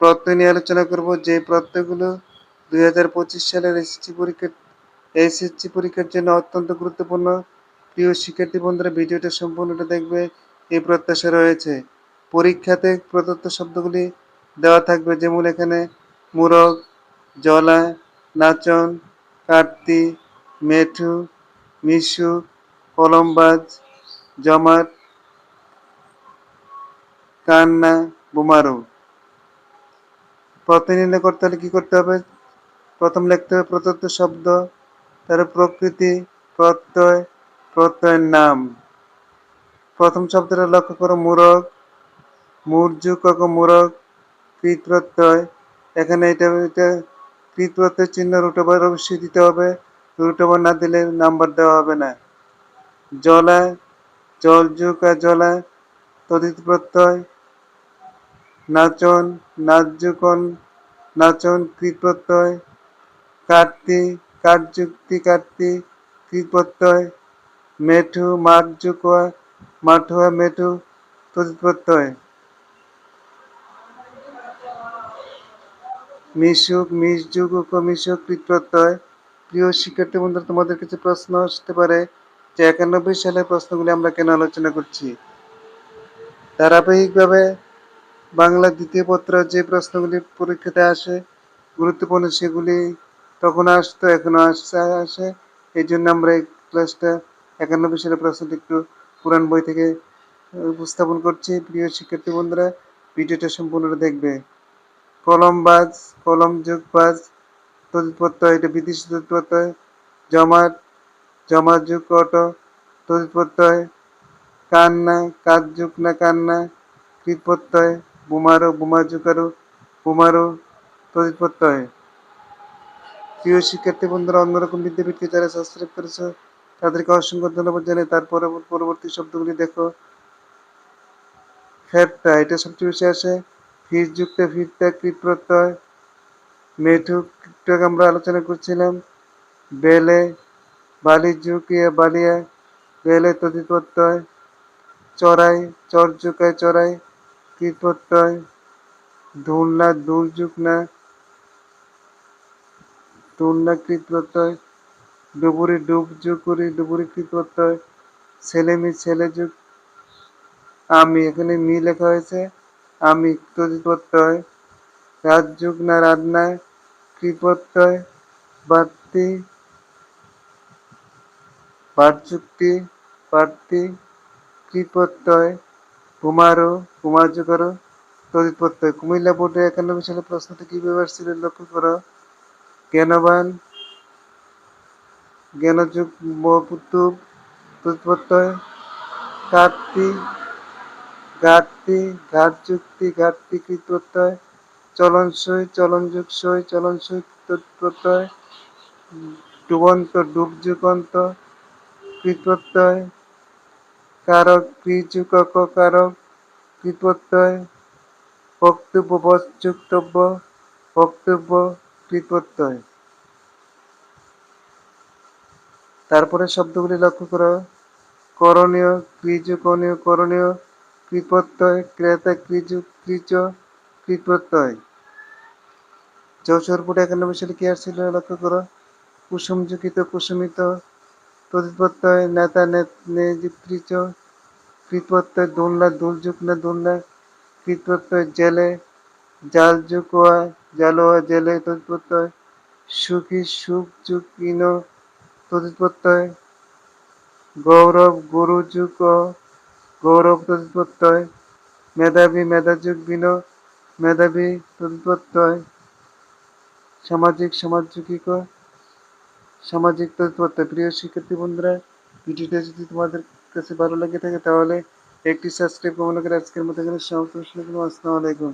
প্রত্যয় নিয়ে আলোচনা করব। যে প্রত্যয়গুলো দুই হাজার পঁচিশ সালের এসএসসি পরীক্ষা এসএসসি পরীক্ষার জন্য অত্যন্ত গুরুত্বপূর্ণ। প্রিয় শিক্ষার্থী বন্ধুরা, ভিডিওটা সম্পূর্ণটা দেখবে। এই প্রত্যাশা রয়েছে। পরীক্ষাতে প্রদত্ত শব্দগুলি দেওয়া থাকবে, যেমন এখানে মুরগ, জলা, নাচন কার্তি মেঠু, মিশু, কলমবাজ, জমাট, কান্না, বোমারু। প্রত্যয় করতে হলে কি করতে হবে? প্রথম লিখতে হবে প্রদত্ত শব্দ তার প্রকৃতি, প্রত্যয়, প্রত্যয়ের নাম। প্রথম শব্দটা লক্ষ্য করো মুরগ মূর্যু কক মুরগ কৃত প্রত্যয় এখানে এটা এটা কৃত প্রত্যয় চিহ্ন রুটোবার অবশ্যই দিতে হবে। রুটোবার না দিলে নাম্বার দেওয়া হবে না। জলা জলযুগ আর জলা তদিত প্রত্যয়। নাচন নাচযুকন নাচন কৃত প্রত্যয় কার্তি কার্যুক্তি কার্তি কৃত প্রত্যয় মেঠু মাঠযুকা মাঠুয়া, মেঠু তদিত প্রত্যয় মিশুক মিসযুগ ও মিশুক কৃত প্রিয় শিক্ষার্থী বন্ধুরা, তোমাদের কাছে প্রশ্ন আসতে পারে যে একানব্বই সালের প্রশ্নগুলি আমরা কেন আলোচনা করছি? ধারাবাহিকভাবে বাংলা দ্বিতীয় পত্র যে প্রশ্নগুলি পরীক্ষাতে আসে, গুরুত্বপূর্ণ সেগুলি তখন আসতো, এখনও আসছে, আসে। এই জন্য আমরা এই ক্লাসটা একানব্বই সালের প্রশ্নটি একটু পুরান বই থেকে উপস্থাপন করছি। প্রিয় শিক্ষার্থী বন্ধুরা, ভিডিওটা সম্পূর্ণ দেখবে। কলমবাজ কলম যুগবাজ তদিতপ্রত্যয় এটা বিদেশি তদিতপ্রত্যয় জমাট জমাট যুগ অট তদিতপ্রত্যয় কান্না কাজ যুগ না কান্না কৃতপ্রত্যয় বুমারো বুমা বুমারো তদিতপ্রত্যয় প্রিয় শিক্ষার্থী বন্ধুরা, অন্যরকম বিদ্যাপীঠকে যারা সাবস্ক্রাইব করেছে, তাদেরকে অসংখ্য ধন্যবাদ জানাই তারপরে পরবর্তী শব্দগুলি দেখো। ফেরটা এটা সবচেয়ে বেশি আসে। ফির যুক্ত ফিরটা কৃত প্রত্যয় মেঠু কৃতক আমরা আলোচনা করছিলাম। বেলে বালি যুকিয়া বালিয়া, বেলে তদিত প্রত্যয় চড়াই চর যুকায় চড়াই। কৃত প্রত্যয় ধুলনা দুর্যুগ না? দুলনা কৃত প্রত্যয় ডুবুরি ডুব যুগুরি ডুবুরি কৃত প্রত্যয় ছেলে মি ছেলে যুগ। আমি এখানে মি লেখা হয়েছে। আমি প্রত্যয় রাজযুগ না রান্না? কৃপত্যয় বাড়তি? বারযুক্তি বাড়তি কৃপত্যয় কুমারো কুমারযুগর তদিত প্রত্যয়। কুমিল্লা বোর্ডে একানব্বই সালে প্রশ্নটি কীভাবে আসছিল লক্ষ্য করো। জ্ঞানবান, জ্ঞানযুগ পুতুব তদিত প্রত্যয় কার্তিক ঘাটতি ঘাট যুক্তি ঘাটতি প্রত্যয়, চলনসই চলনযুগ সই চলনসই প্রত্যয়, ডুবন্ত ডুব যুগন্ত কৃত প্রত্যয় কারক কৃযুক কারক কৃত প্রত্যয় বক্তব্য বসযুক্তব্য বক্তব্য কৃত তারপরে শব্দগুলি লক্ষ্য করো। করণীয়, কৃযুকণীয়, করণীয়, কৃপত্যয়, ক্রেতা কৃজু কৃচ কৃতপ্রত্যয় চৌচর ফুটে একানব্বই সালে কি আসছিল লক্ষ্য করো? কুসুম যুকিত কুসুমিত প্রতিপত্তয় নেতা নেতৃচ কৃতপ্রত্যয় দোলনা না দোলনা কৃতপ্রত্যয় জেলে জাল যুগোয়া জালোয়া জেলে তৎপ্রত্যয় সুখী সুখ যুগ ইন তৎপ্রত্যয় গৌরব গুরু যুগ গৌরব তৎপ্রত্যয় মেধাবী মেধাযুগ বিন মেধাবী তৎপ্রত্যয় সামাজিক সমাজ সমাজযুগিক সামাজিক তথ্যবার্তা প্রিয় শিক্ষার্থী বন্ধুরা, ভিডিওটা যদি তোমাদের কাছে ভালো লেগে থাকে, তাহলে একটি সাবস্ক্রাইব কমন করে আজকের মতো এখানে সমাপ্ত আসসালামু আলাইকুম।